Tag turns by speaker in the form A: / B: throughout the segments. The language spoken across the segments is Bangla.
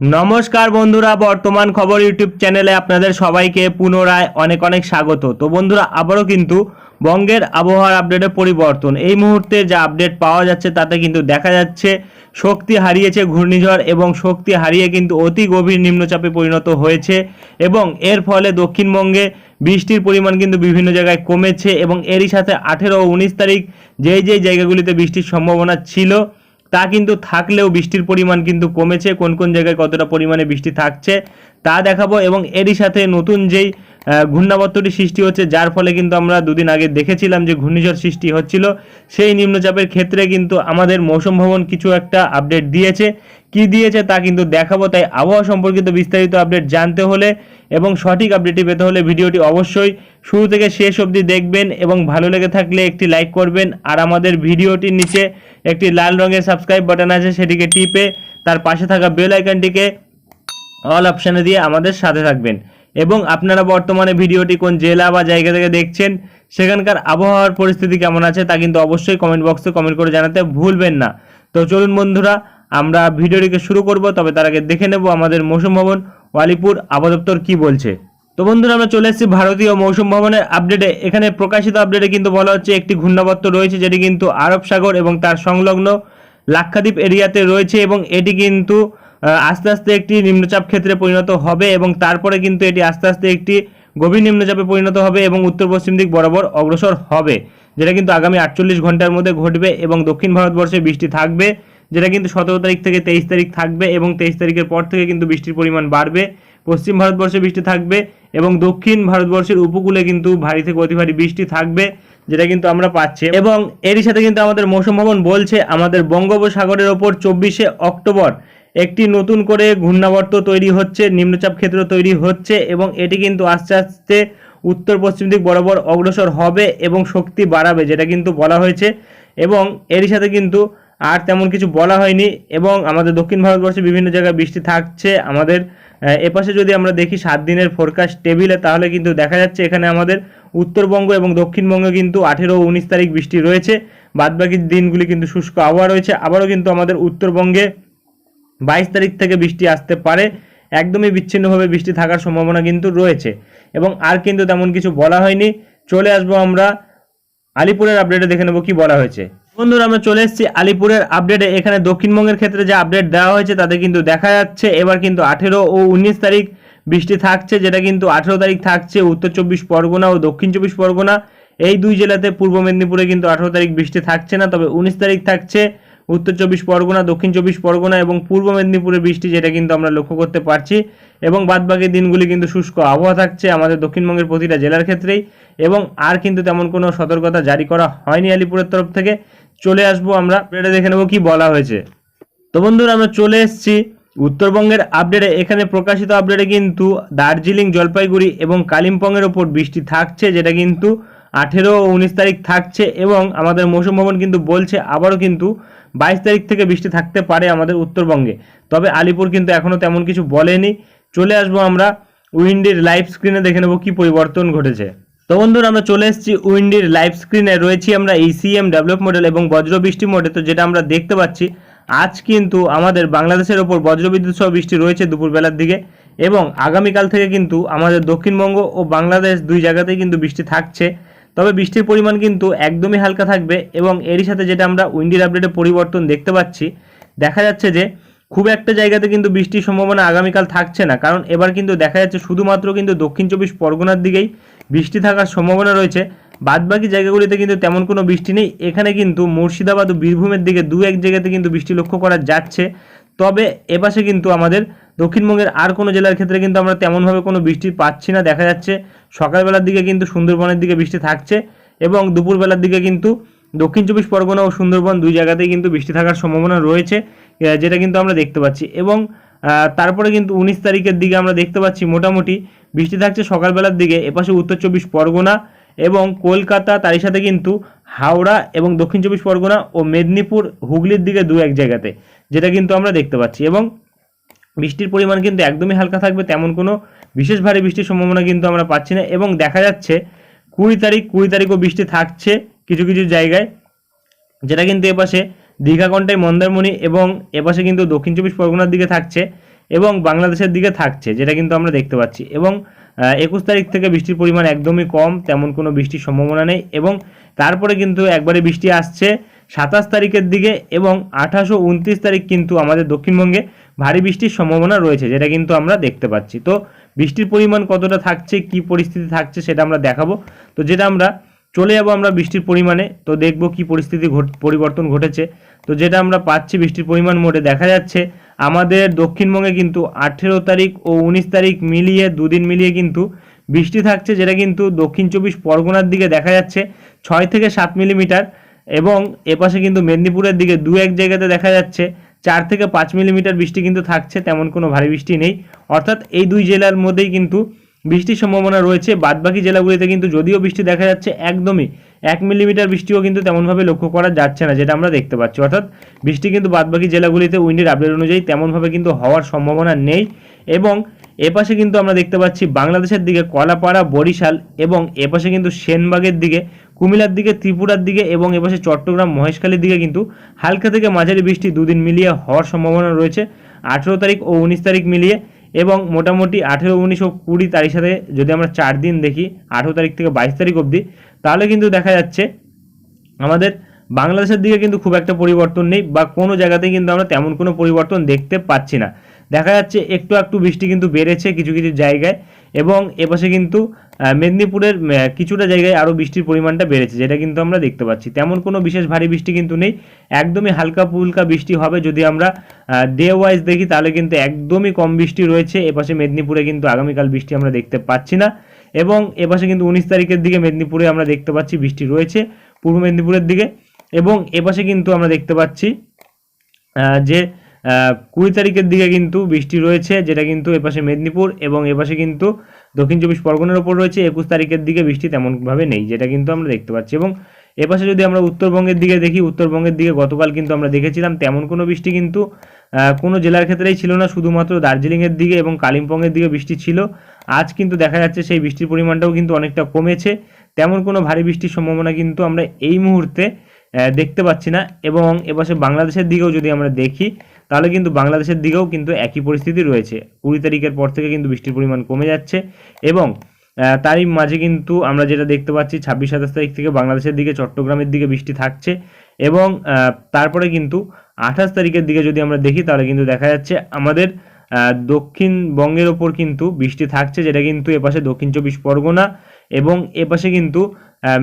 A: নমস্কার বন্ধুরা, বর্তমান খবর ইউটিউব চ্যানেলে আপনাদের সবাইকে পুনরায় অনেক অনেক স্বাগত। তো বন্ধুরা, আবারও কিন্তু বঙ্গের আবহাওয়ার আপডেটে পরিবর্তন। এই মুহূর্তে যা আপডেট পাওয়া যাচ্ছে তাতে কিন্তু দেখা যাচ্ছে শক্তি হারিয়েছে ঘূর্ণিঝড় এবং শক্তি হারিয়ে কিন্তু অতি গভীর নিম্নচাপে পরিণত হয়েছে এবং এর ফলে দক্ষিণবঙ্গে বৃষ্টির পরিমাণ কিন্তু বিভিন্ন জায়গায় কমেছে এবং এরই সাথে আঠেরো ও উনিশ তারিখ যেই যেই জায়গাগুলিতে বৃষ্টির সম্ভাবনা ছিল তা কিন্তু থাকলেও বৃষ্টির পরিমাণ কিন্তু কমেছে, কোন কোন জায়গায় কতটা পরিমাণে বৃষ্টি থাকছে তা দেখাবো এবং এরই সাথে নতুন যেই ঘূর্ণাবর্তটি সৃষ্টি হচ্ছে, যার ফলে কিন্তু আমরা দুদিন আগে দেখেছিলাম যে ঘূর্ণিঝড় সৃষ্টি হচ্ছিল। সেই নিম্নচাপের ক্ষেত্রে কিন্তু আমাদের মৌসুম ভবন কিছু একটা আপডেট দিয়েছে। কি দিয়েছে তা কিন্তু দেখাবো, তাই আবহাওয়া সম্পর্কিত বিস্তারিত আপডেট জানতে হলে এবং সঠিক আপডেটটি পেতে হলে ভিডিওটি অবশ্যই শুরু থেকে শেষ অবধি দেখবেন এবং ভালো লেগে থাকলে একটি লাইক করবেন আর আমাদের ভিডিওটির নিচে একটি লাল রঙের সাবস্ক্রাইব বাটন আছে, সেটিকে টিপে তার পাশে থাকা বেল আইকনটিকে অল অপশানে দিয়ে আমাদের সাথে থাকবেন। এবং আপনারা বর্তমানে ভিডিওটি কোন জেলা বা জায়গা থেকে দেখছেন, সেখানকার আবহাওয়ার পরিস্থিতি কেমন আছে তা কিন্তু অবশ্যই কমেন্ট বক্সে কমেন্ট করে জানাতে ভুলবেন না। তো চলুন বন্ধুরা, আমরা ভিডিওটিকে শুরু করব, তবে তার আগে দেখে নেব আমাদের মৌসুম ভবন, ওয়ালিপুর আবহাওয়া দপ্তর কি বলছে। তো বন্ধুরা, আমরা চলে এসেছি ভারতীয় মৌসুম ভবনের আপডেটে এখানে প্রকাশিত আপডেটে কিন্তু বলা হচ্ছে একটি ঘূর্ণাবর্ত রয়েছে, যেটি কিন্তু আরব সাগর এবং তার সংলগ্ন লাক্ষাদ্বীপ এরিয়াতে রয়েছে এবং এটি কিন্তু আস্তে আস্তে একটি নিম্নচাপ ক্ষেত্রে পরিণত হবে এবং তারপরে কিন্তু এটি আস্তে আস্তে একটি গভীর নিম্নচাপে পরিণত হবে এবং উত্তর পশ্চিম দিক বরাবর অগ্রসর হবে, যেটা কিন্তু আগামী আটচল্লিশ ঘণ্টার মধ্যে ঘটবে এবং দক্ষিণ ভারতবর্ষে বৃষ্টি থাকবে, যেটা কিন্তু সতেরো তারিখ থেকে তেইশ তারিখ থাকবে এবং তেইশ তারিখের পর থেকে কিন্তু বৃষ্টির পরিমাণ বাড়বে। পশ্চিম ভারতবর্ষে বৃষ্টি থাকবে এবং দক্ষিণ ভারতবর্ষের উপকূলে কিন্তু ভারী থেকে অতি ভারী বৃষ্টি থাকবে, যেটা কিন্তু আমরা পাচ্ছি। এবং এরই সাথে কিন্তু আমাদের মৌসুম ভবন বলছে, আমাদের বঙ্গোপসাগরের ওপর চব্বিশে অক্টোবর একটি নতুন করে ঘূর্ণাবর্ত তৈরি হচ্ছে, নিম্নচাপ ক্ষেত্র তৈরি হচ্ছে এবং এটি কিন্তু আস্তে আস্তে উত্তর পশ্চিম দিক বরাবর অগ্রসর হবে এবং শক্তি বাড়াবে, যেটা কিন্তু বলা হয়েছে। এবং এরই সাথে কিন্তু আর তেমন কিছু বলা হয়নি এবং আমাদের দক্ষিণ ভারতবর্ষে বিভিন্ন জায়গায় বৃষ্টি থাকছে। আমাদের এপাশে যদি আমরা দেখি সাত দিনের ফোরকাস্ট টেবিলে তাহলে কিন্তু দেখা যাচ্ছে এখানে আমাদের উত্তরবঙ্গ এবং দক্ষিণবঙ্গে কিন্তু আঠেরো উনিশ তারিখ বৃষ্টি রয়েছে। বাদবাকি দিনগুলি কিন্তু শুষ্ক আবহাওয়া রয়েছে। আবারও কিন্তু আমাদের উত্তরবঙ্গে বাইশ তারিখ থেকে বৃষ্টি আসতে পারে। একদমই বিচ্ছিন্নভাবে বৃষ্টি থাকার সম্ভাবনা কিন্তু রয়েছে। এবং আর কিন্তু তেমন কিছু বলা হয়নি। চলে আসব আমরা আলিপুরের আপডেটে দেখে নেব কি বলা হয়েছে। বন্ধুরা, আমরা চলে এসেছি আলিপুরের আপডেটে এখানে দক্ষিণবঙ্গের ক্ষেত্রে যে আপডেট দেওয়া হয়েছে, তাতে কিন্তু দেখা যাচ্ছে এবার কিন্তু আঠেরো ও উনিশ তারিখ বৃষ্টি থাকছে, যেটা কিন্তু আঠেরো তারিখ থাকছে উত্তর চব্বিশ পরগনা ও দক্ষিণ চব্বিশ পরগনা। এই দুই জেলাতে পূর্ব মেদিনীপুরে কিন্তু আঠেরো তারিখ বৃষ্টি থাকছে না, তবে উনিশ তারিখ থাকছে উত্তর চব্বিশ পরগনা, দক্ষিণ চব্বিশ পরগনা এবং পূর্ব মেদিনীপুরের বৃষ্টি যেটা কিন্তু আমরা লক্ষ্য করতে পারছি এবং বাদবাকি দিনগুলি কিন্তু শুষ্ক আবহাওয়া থাকছে আমাদের দক্ষিণবঙ্গের প্রতিটা জেলার ক্ষেত্রেই এবং আর কিন্তু তেমন কোনো সতর্কতা জারি করা হয়নি আলিপুরের তরফ থেকে। চলে আসব আমরা এটা দেখে নেব কি বলা হয়েছে। তো বন্ধুরা, আমরা চলে এসেছি উত্তরবঙ্গের আপডেটে এখানে প্রকাশিত আপডেটে কিন্তু দার্জিলিং, জলপাইগুড়ি এবং কালিম্পংয়ের ওপর বৃষ্টি থাকছে, যেটা কিন্তু আঠেরো ও উনিশ তারিখ থাকছে এবং আমাদের মৌসুম ভবন কিন্তু বলছে আবারও কিন্তু বাইশ তারিখ থেকে বৃষ্টি থাকতে পারে আমাদের উত্তরবঙ্গে। তবে আলিপুর কিন্তু এখনও তেমন কিছু বলেনি। চলে আসব আমরা উইন্ডির লাইভ স্ক্রিনে, দেখে নেব কি পরিবর্তন ঘটেছে। তো বন্ধুরা, আমরা চলে এসেছি উইন্ডির লাইভ স্ক্রিনে। রয়েছি আমরা ইসিএম ডেভেলপ মডেল এবং বজ্রবৃষ্টি মডেল তো যেটা আমরা দেখতে পাচ্ছি, আজ কিন্তু আমাদের বাংলাদেশের ওপর বজ্রবিদ্যুৎ সহ বৃষ্টি রয়েছে দুপুরবেলার দিকে এবং আগামীকাল থেকে কিন্তু আমাদের দক্ষিণবঙ্গ ও বাংলাদেশ দুই জায়গাতেই কিন্তু বৃষ্টি থাকছে। তবে বৃষ্টির পরিমাণ কিন্তু একদমই হালকা থাকবে এবং এরই সাথে যেটা আমরা উইন্ডির আপডেটে পরিবর্তন দেখতে পাচ্ছি, দেখা যাচ্ছে যে খুব একটা জায়গাতে কিন্তু বৃষ্টির সম্ভাবনা আগামীকাল থাকছে না। কারণ এবার কিন্তু দেখা যাচ্ছে শুধুমাত্র কিন্তু দক্ষিণ চব্বিশ পরগনার দিকেই বৃষ্টি থাকার সম্ভাবনা রয়েছে। বাদবাকি জায়গাগুলিতে কিন্তু তেমন কোনো বৃষ্টি নেই। এখানে কিন্তু মুর্শিদাবাদ ও বীরভূমের দিকে দু এক জায়গাতে কিন্তু বৃষ্টি লক্ষ্য করা যাচ্ছে। তবে এপাশে কিন্তু আমাদের দক্ষিণবঙ্গের আর কোনো জেলার ক্ষেত্রে কিন্তু আমরা তেমনভাবে কোনো বৃষ্টি পাচ্ছি না। দেখা যাচ্ছে সকালবেলার দিকে কিন্তু সুন্দরবনের দিকে বৃষ্টি থাকছে এবং দুপুরবেলার দিকে কিন্তু দক্ষিণ চব্বিশ পরগনা ও সুন্দরবন দুই জায়গাতেই কিন্তু বৃষ্টি থাকার সম্ভাবনা রয়েছে যেটা কিন্তু আমরা দেখতে পাচ্ছি। এবং তারপরে কিন্তু উনিশ তারিখের দিকে আমরা দেখতে পাচ্ছি মোটামুটি বৃষ্টি থাকছে সকালবেলার দিকে এপাশে উত্তর চব্বিশ পরগনা এবং কলকাতা তারই সাথে কিন্তু হাওড়া এবং দক্ষিণ চব্বিশ পরগনা ও মেদিনীপুর, হুগলির দিকে দু এক জায়গাতে, যেটা কিন্তু আমরা দেখতে পাচ্ছি। এবং বৃষ্টির পরিমাণ কিন্তু একদমই হালকা থাকবে, তেমন কোনো বিশেষ ভারী বৃষ্টির সম্ভাবনা কিন্তু আমরা পাচ্ছি না। এবং দেখা যাচ্ছে, কুড়ি তারিখ, কুড়ি তারিখও বৃষ্টি থাকছে কিছু কিছু জায়গায়, যেটা কিন্তু এপাশে দীঘাকণ্ঠায় মন্দারমণি এবং এপাশে কিন্তু দক্ষিণ চব্বিশ পরগনার দিকে থাকছে এবং বাংলাদেশের দিকে থাকছে, যেটা কিন্তু আমরা দেখতে পাচ্ছি। এবং একুশ তারিখ থেকে বৃষ্টির পরিমাণ একদমই কম, তেমন কোনো বৃষ্টির সম্ভাবনা নেই এবং তারপরে কিন্তু একবারে বৃষ্টি আসছে সাতাশ তারিখের দিকে এবং আঠাশ ও উনত্রিশ তারিখ কিন্তু আমাদের দক্ষিণবঙ্গে ভারী বৃষ্টির সম্ভাবনা রয়েছে, যেটা কিন্তু আমরা দেখতে পাচ্ছি। তো বৃষ্টির পরিমাণ কতটা থাকছে, কি পরিস্থিতি থাকছে সেটা আমরা দেখাবো। তো যেটা আমরা চলে যাব আমরা বৃষ্টির পরিমাণে, তো দেখব কি পরিস্থিতি পরিবর্তন ঘটেছে। তো যেটা আমরা পাচ্ছি বৃষ্টির পরিমাণ মোটে দেখা যাচ্ছে, আমাদের দক্ষিণবঙ্গে কিন্তু আঠেরো তারিখ ও উনিশ তারিখ মিলিয়ে, দুদিন মিলিয়ে কিন্তু বৃষ্টি থাকছে, যেটা কিন্তু দক্ষিণ চব্বিশ পরগনার দিকে দেখা যাচ্ছে, ছয় থেকে সাত মিলিমিটার এবং এপাশে কিন্তু মেদিনীপুরের দিকে দু এক জায়গাতে দেখা যাচ্ছে চার থেকে পাঁচ মিলিমিটার বৃষ্টি কিন্তু থাকছে, তেমন কোনো ভারী বৃষ্টি নেই। অর্থাৎ এই দুই জেলার মধ্যেই কিন্তু বৃষ্টির সম্ভাবনা রয়েছে। বাদবাকি জেলাগুলিতে কিন্তু যদিও বৃষ্টি দেখা যাচ্ছে, একদমই এক মিলিমিটার বৃষ্টিও কিন্তু তেমনভাবে লক্ষ্য করা যাচ্ছে না, যেটা আমরা দেখতে পাচ্ছি। অর্থাৎ বৃষ্টি কিন্তু বাদবাকি জেলাগুলিতে উইন্ডের আপডেট অনুযায়ী তেমনভাবে কিন্তু হওয়ার সম্ভাবনা নেই এবং এপাশে কিন্তু আমরা দেখতে পাচ্ছি বাংলাদেশের দিকে কলাপাড়া, বরিশাল এবং এপাশে কিন্তু সেনবাগের দিকে কুমিল্লার দিকে, ত্রিপুরার দিকে এবং এপাশে চট্টগ্রাম, মহেশখালীর দিকে কিন্তু হালকা থেকে মাঝারি বৃষ্টি দুদিন মিলিয়ে হওয়ার সম্ভাবনা রয়েছে। আঠেরো তারিখ ও উনিশ তারিখ মিলিয়ে এবং মোটামুটি আঠেরো, উনিশ ও কুড়ি তারিখ সাথে যদি আমরা চার দিন দেখি, আঠেরো তারিখ থেকে বাইশ তারিখ অবধি, তাহলে কিন্তু দেখা যাচ্ছে আমাদের বাংলাদেশের দিকে কিন্তু খুব একটা পরিবর্তন নেই বা কোনো জায়গাতেই কিন্তু আমরা তেমন কোনো পরিবর্তন দেখতে পাচ্ছি না। দেখা যাচ্ছে একটু একটু বৃষ্টি কিন্তু বেড়েছে কিছু কিছু জায়গায়। এবং এপাশে কিন্তু মেদিনীপুরের কিছুটা জায়গায় আরও বৃষ্টির পরিমাণটা বেড়েছে, যেটা কিন্তু আমরা দেখতে পাচ্ছি। তেমন কোনো বিশেষ ভারী বৃষ্টি কিন্তু নেই। একদমই হালকা ফুলকা বৃষ্টি হবে যদি আমরা ডে ওয়াইজ দেখি, তাহলে কিন্তু একদমই কম বৃষ্টি রয়েছে। এপাশে মেদিনীপুরে কিন্তু আগামীকাল বৃষ্টি আমরা দেখতে পাচ্ছি না। এবং এপাশে কিন্তু উনিশ তারিখের দিকে মেদিনীপুরে আমরা দেখতে পাচ্ছি বৃষ্টি রয়েছে, পূর্ব মেদিনীপুরের দিকে। এবং এপাশে কিন্তু আমরা দেখতে পাচ্ছি যে কুড়ি তারিখের দিকে কিন্তু বৃষ্টি রয়েছে, যেটা কিন্তু এপাশে মেদিনীপুর এবং এপাশে কিন্তু দক্ষিণ চব্বিশ পরগনার ওপর রয়েছে। একুশ তারিখের দিকে বৃষ্টি তেমনভাবে নেই, যেটা কিন্তু আমরা দেখতে পাচ্ছি। এবং এপাশে যদি আমরা উত্তরবঙ্গের দিকে দেখি, উত্তরবঙ্গের দিকে গতকাল কিন্তু আমরা দেখেছিলাম, তেমন কোনো বৃষ্টি কিন্তু কোনো জেলার ক্ষেত্রেই ছিল না, শুধুমাত্র দার্জিলিংয়ের দিকে এবং কালিম্পংয়ের দিকে বৃষ্টি ছিল। আজ কিন্তু দেখা যাচ্ছে সেই বৃষ্টির পরিমাণটাও কিন্তু অনেকটা কমেছে। তেমন কোনো ভারী বৃষ্টির সম্ভাবনা কিন্তু আমরা এই মুহূর্তে দেখতে পাচ্ছি না। এবং এপাশে বাংলাদেশের দিকেও যদি আমরা দেখি, তাহলে কিন্তু বাংলাদেশের দিকেও কিন্তু একই পরিস্থিতি রয়েছে। কুড়ি তারিখের পর থেকে কিন্তু বৃষ্টির পরিমাণ কমে যাচ্ছে এবং তারই মাঝে কিন্তু আমরা যেটা দেখতে পাচ্ছি, ছাব্বিশ সাতাশ তারিখ থেকে বাংলাদেশের দিকে, চট্টগ্রামের দিকে বৃষ্টি থাকছে এবং তারপরে কিন্তু আঠাশ তারিখের দিকে যদি আমরা দেখি, তাহলে কিন্তু দেখা যাচ্ছে আমাদের দক্ষিণবঙ্গের ওপর কিন্তু বৃষ্টি থাকছে, যেটা কিন্তু এপাশে দক্ষিণ চব্বিশ পরগনা এবং এপাশে কিন্তু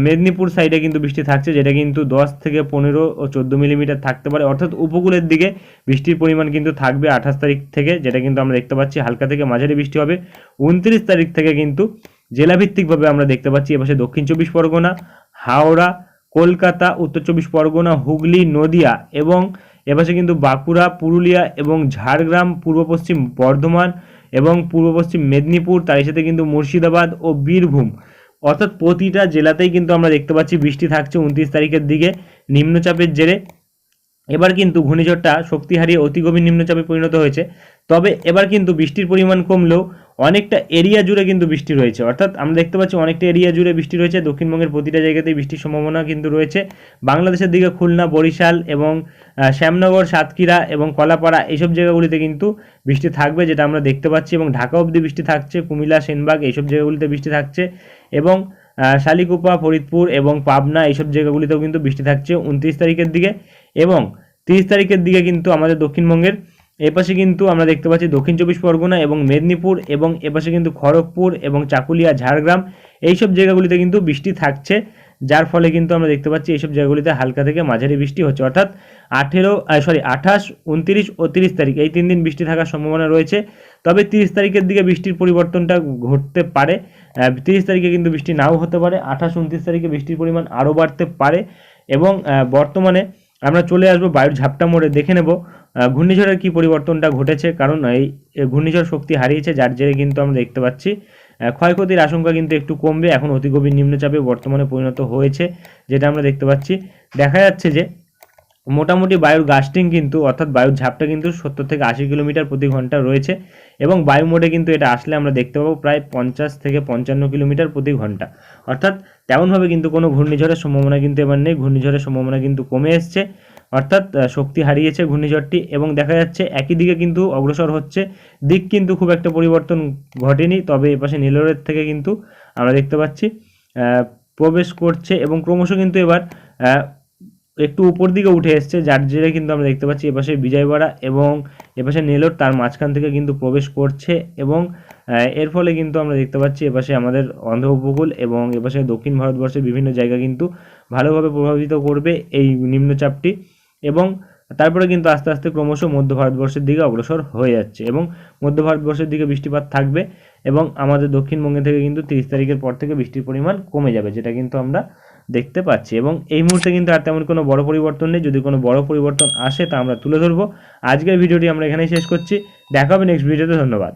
A: মেদিনীপুর সাইডে কিন্তু বৃষ্টি থাকছে, যেটা কিন্তু দশ থেকে পনেরো ও চোদ্দ মিলিমিটার থাকতে পারে। অর্থাৎ উপকূলের দিকে বৃষ্টির পরিমাণ কিন্তু থাকবে আঠাশ তারিখ থেকে, যেটা কিন্তু আমরা দেখতে পাচ্ছি হালকা থেকে মাঝারি বৃষ্টি হবে। উনত্রিশ তারিখ থেকে কিন্তু জেলাভিত্তিকভাবে আমরা দেখতে পাচ্ছি এপাশে দক্ষিণ চব্বিশ পরগনা, হাওড়া, কলকাতা, উত্তর চব্বিশ পরগনা, হুগলি, নদিয়া এবং এপাশে কিন্তু বাঁকুড়া, পুরুলিয়া এবং ঝাড়গ্রাম, পূর্ব পশ্চিম বর্ধমান এবং পূর্ব পশ্চিম মেদিনীপুর, তার সাথে কিন্তু মুর্শিদাবাদ ও বীরভূম। অর্থাৎ প্রতিটা জেলাতেই কিন্তু আমরা দেখতে পাচ্ছি বৃষ্টি থাকছে উনত্রিশ তারিখের দিকে নিম্নচাপের জেরে। এবার কিন্তু ঘূর্ণিঝড়টা শক্তি হারিয়ে অতি গভীর নিম্নচাপে পরিণত হয়েছে। তবে এবার কিন্তু বৃষ্টির পরিমাণ কমলেও অনেকটা এরিয়া জুড়ে কিন্তু বৃষ্টি রয়েছে। অর্থাৎ আমরা দেখতে পাচ্ছি অনেকটা এরিয়া জুড়ে বৃষ্টি রয়েছে। দক্ষিণবঙ্গের প্রতিটা জায়গাতেই বৃষ্টির সম্ভাবনা কিন্তু রয়েছে। বাংলাদেশের দিকে খুলনা, বরিশাল এবং শ্যামনগর, সাতক্ষীরা এবং কলাপাড়া এইসব জায়গাগুলিতে কিন্তু বৃষ্টি থাকবে যেটা আমরা দেখতে পাচ্ছি এবং ঢাকা অবধি বৃষ্টি থাকছে। কুমিল্লা, সেনবাগ এইসব জায়গাগুলিতে বৃষ্টি থাকছে এবং শালিকুপা, ফরিদপুর এবং পাবনা এইসব জায়গাগুলিতেও কিন্তু বৃষ্টি থাকছে। উনত্রিশ তারিখের দিকে এবং তিরিশ তারিখের দিকে কিন্তু আমাদের দক্ষিণবঙ্গের এপাশে কিন্তু আমরা দেখতে পাচ্ছি দক্ষিণ চব্বিশ পরগনা এবং মেদিনীপুর এবং এপাশে কিন্তু খড়গপুর এবং চাকুলিয়া, ঝাড়গ্রাম এইসব জায়গাগুলিতে কিন্তু বৃষ্টি থাকছে, যার ফলে কিন্তু আমরা দেখতে পাচ্ছি এইসব জায়গাগুলিতে হালকা থেকে মাঝারি বৃষ্টি হচ্ছে। অর্থাৎ আঠেরো সরি আঠাশ, উনত্রিশ ও তিরিশ তারিখ এই তিন দিন বৃষ্টি থাকার সম্ভাবনা রয়েছে। তবে তিরিশ তারিখের দিকে বৃষ্টির পরিবর্তনটা ঘটতে পারে। তিরিশ তারিখে কিন্তু বৃষ্টি নাও হতে পারে, আঠাশ, উনত্রিশ তারিখে বৃষ্টির পরিমাণ আরও বাড়তে পারে এবং বর্তমানে আমরা চলে আসব বায়ুর ঝাপটা মোড়ে দেখে নেব। ঘূর্ণিঝড়ের কি পরিবর্তনটা ঘটেছে? কারণ এই ঘূর্ণিঝড় শক্তি হারিয়েছে, যার জেরে কিন্তু আমরা দেখতে পাচ্ছি। ক্ষয়ক্ষতির আশঙ্কা কিন্তু একটু কমবে। এখন অতি গভীর নিম্নচাপে বর্তমানে পরিণত হয়েছে, যেটা আমরা দেখতে পাচ্ছি। দেখা যাচ্ছে যে মোটামুটি বায়ুর গাস্টিং কিন্তু, অর্থাৎ বায়ুর ঝাপটা কিন্তু সত্তর থেকে আশি কিলোমিটার প্রতি ঘণ্টা রয়েছে এবং বায়ু মোডে কিন্তু এটা আসলে আমরা দেখতে পাবো প্রায় পঞ্চাশ থেকে পঞ্চান্ন কিলোমিটার প্রতি ঘণ্টা। অর্থাৎ তেমনভাবে কিন্তু কোনো ঘূর্ণিঝড়ের সম্ভাবনা কিন্তু এবার নেই। ঘূর্ণিঝড়ের সম্ভাবনা কিন্তু কমে এসছে। অর্থাৎ শক্তি হারিয়েছে ঘূর্ণিঝড়টি এবং দেখা যাচ্ছে একই দিকে কিন্তু অগ্রসর হচ্ছে। দিক কিন্তু খুব একটা পরিবর্তন ঘটেনি, তবে এপাশে নীলরের থেকে কিন্তু আমরা দেখতে পাচ্ছি প্রবেশ করছে এবং ক্রমশ কিন্তু এবার একটু উপর দিকে উঠে এসছে, যার জেরে কিন্তু আমরা দেখতে পাচ্ছি এপাশে বিজয়বাড়া এবং এপাশে নেলোর তার মাঝখান থেকে কিন্তু প্রবেশ করছে এবং এর ফলে কিন্তু আমরা দেখতে পাচ্ছি এপাশে আমাদের অন্ধ্র উপকূল এবং এপাশে দক্ষিণ ভারতবর্ষের বিভিন্ন জায়গা কিন্তু ভালোভাবে প্রভাবিত করবে এই নিম্নচাপটি। এবং তারপরে কিন্তু আস্তে আস্তে ক্রমশ মধ্য ভারতবর্ষের দিকে অগ্রসর হয়ে যাচ্ছে এবং মধ্য ভারতবর্ষের দিকে বৃষ্টিপাত থাকবে এবং আমাদের দক্ষিণবঙ্গে থেকে কিন্তু তিরিশ তারিখের পর থেকে বৃষ্টির পরিমাণ কমে যাবে, যেটা কিন্তু আমরা দেখতে পাচ্ছি। এবং এই মুহূর্তে কিন্তু আর তেমন কোনো বড় পরিবর্তন নেই। যদি কোনো বড় পরিবর্তন আসে তা আমরা তুলে ধরবো। আজকের ভিডিওটি আমরা এখানেই শেষ করছি। দেখা হবে নেক্সট ভিডিওতে ধন্যবাদ।